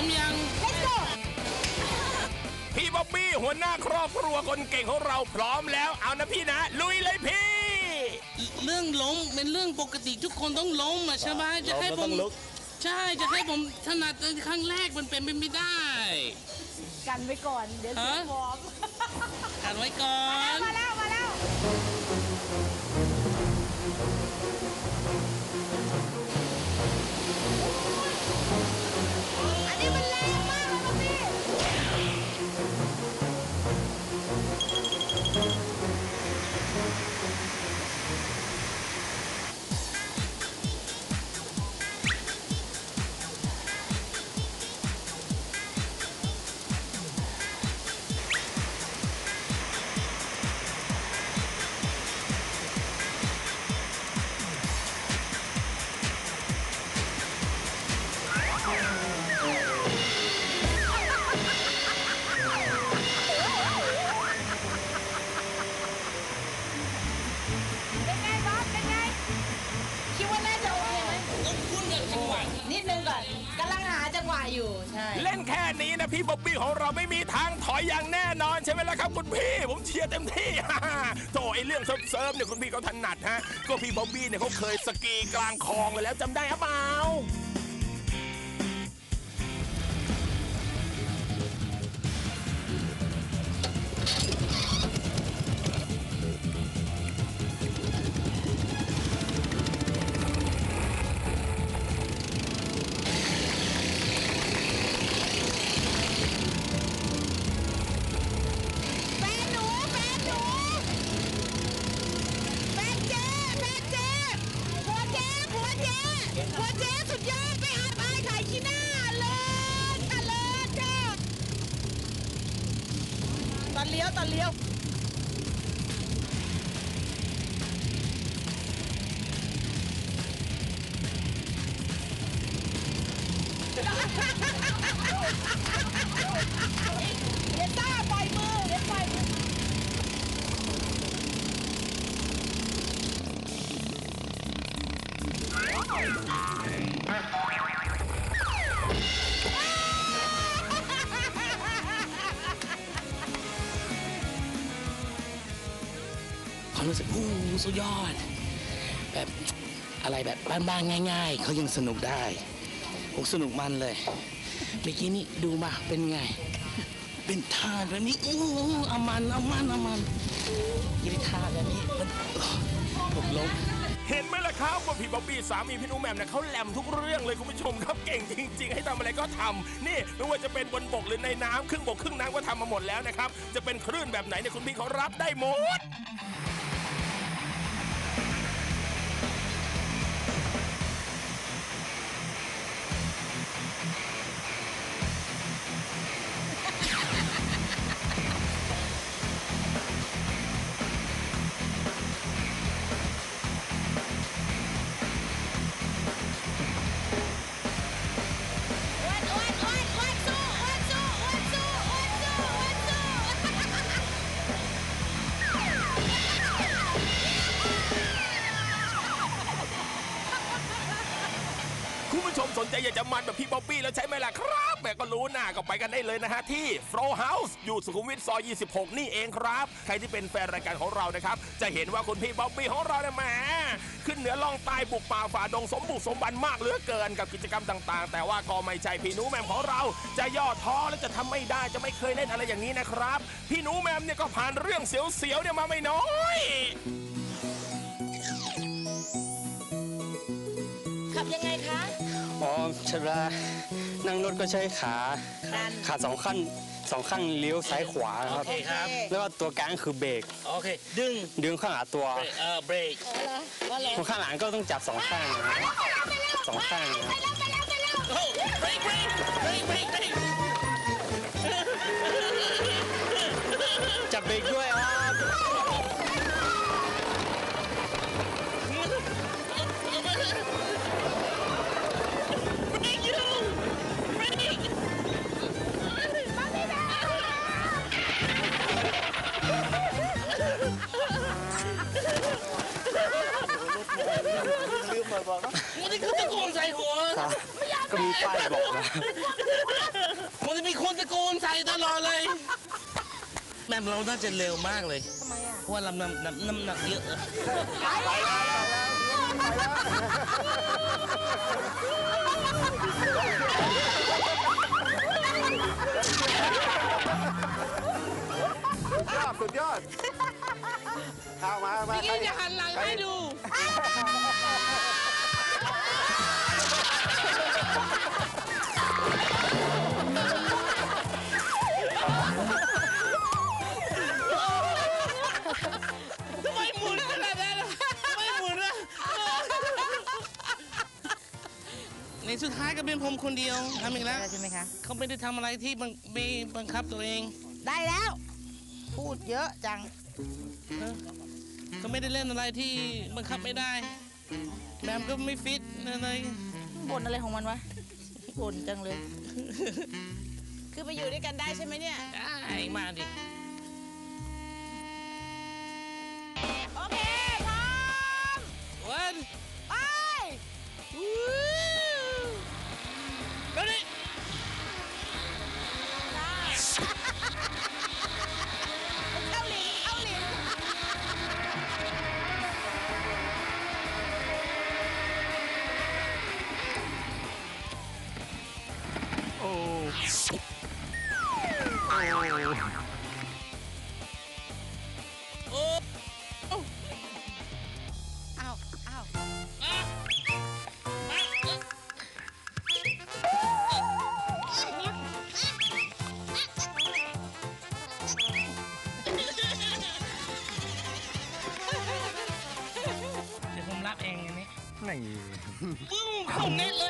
อมยัง let's go พี่บ๊อบบี้หัวหน้าครอบครัวคนเก่งของเราพร้อมแล้วเอานะพี่นะ ลุยเลยพี่ เรื่องล้มเป็นเรื่องปกติทุกคนต้องล้มอะใช่ไหมจะให้ผมใช่จะให้ผมถนัดในครั้งแรกมันเป็นไปไม่ได้กันไว้ก่อน เดี๋ยวเสียฮะฟอร์มกันไว้ก่อน มาแล้ว มาแล้ว อยู่ใช่เล่นแค่นี้นะพี่บ๊อบบี้ของเราไม่มีทางถอยอย่างแน่นอนใช่ไหมล่ะครับคุณพี่ ผมเชียร์เต็มที่ โถไอเรื่องเซิร์ฟเนี่ยคุณพี่เขาถนัดฮะก็พี่บ๊อบบี้เนี่ยเขาเคยสกีกลางคลองเลยแล้วจำได้หรือเปล่า อนเลี้ยวตอนเลี้ยว ความรู้สึกอู้สุดยอด แบบอะไรแบบบ้านๆง่าย ๆเขายังสนุกได้ผมสนุกมันเลยเมื่อกี้นี่ดูมาเป็นไง เป็นท่าแบบนี้อู้อามันอามันอามันยี่ท่าแบบนี้มันผมล้มเห็นไหมล่ะครับว่าพี่บ๊อบบี้สามีพี่นุแหม่มเนี่ยเขาแหลมทุกเรื่องเลยคุณผู้ชมครับเก่งจริง ๆ ให้ทำอะไรก็ทำนี่ไม่ว่าจะเป็นบนบกหรือในน้ำครึ่งบกครึ่งน้ำก็ทำมาหมดแล้วนะครับ จะเป็นคลื่นแบบไหนเนี่ยคุณพี่เขารับได้หมด ใจอยากจะมันแบบพี่บ๊อบบี้แล้วใช่ไหมล่ะครับแหม่ก็รู้นะก็ไปกันได้เลยนะฮะที่ Fro House อยู่สุขุมวิทซอย 26 นี่เองครับ ใครที่เป็นแฟนรายการของเรานะครับ จะเห็นว่าคุณพี่บ๊อบบี้ของเราเนี่ยแหมขึ้นเหนือล่องใต้บุกป่าฝ่าดงสมบุกสมบันมากเหลือเกินกับกิจกรรมต่าง ๆ แต่ว่าก็ไม่ใช่พี่นูแมมของเรา จะย่อท้อและจะทำไม่ได้จะไม่เคยเล่นอะไรอย่างนี้นะครับ พี่นูแมมเนี่ยก็ผ่านเรื่องเสียวๆเนี่ยมาไม่น้อยขับยังไงคะ อ๋อชลานั่งรถก็ใช้ขาดันขาสองขั้นสองขั้นเลี้ยวซ้ายขวาคโอรับ เคครับ แล้วก็ตัวกลางคือเบรก โอเค ดึง ดึงข้างหลังตัวเบรกเออเบรก คนข้างหลังก็ต้องจับสองข้างนะครับสองข้างนะครับ โอ้เบรกเบรกเบรกเบรกเบร มมาบอกนะนี่คือตะโกนใส่หัวครับก็มีป้ายบอกนะครับตลอดเลยแม่เราน่าจะเร็วมากเลยทำไมอะเพราะว่าลำน้ำน้ำน้ำหนักเยอะยอดสุดยอด เอามา มาพี่ใครกี้จะหันหลังให้ดู สุดท้ายก็เป็นผมคนเดียวทำอีกแล้วใช่ไหมคะเขาไม่ได้ทำอะไรที่บังไม่บังคับตัวเองได้แล้ว พูดเยอะจังเขาไม่ได้เล่นอะไรที่บังคับไม่ได้แบมก็ไม่ฟิตอะไรบ่นอะไรของมันวะบ่นจังเลย คือไปอยู่ด้วยกันได้ใช่ไหมเนี่ย ได้มาดิโอเคพร้อม วันไปเโอ้อ้าวอ้าวอะมาเอ๊ะเดี๋ยวผมรับเองอย่างนี้ นี่ ปึ้งเข้าเน็ตเลย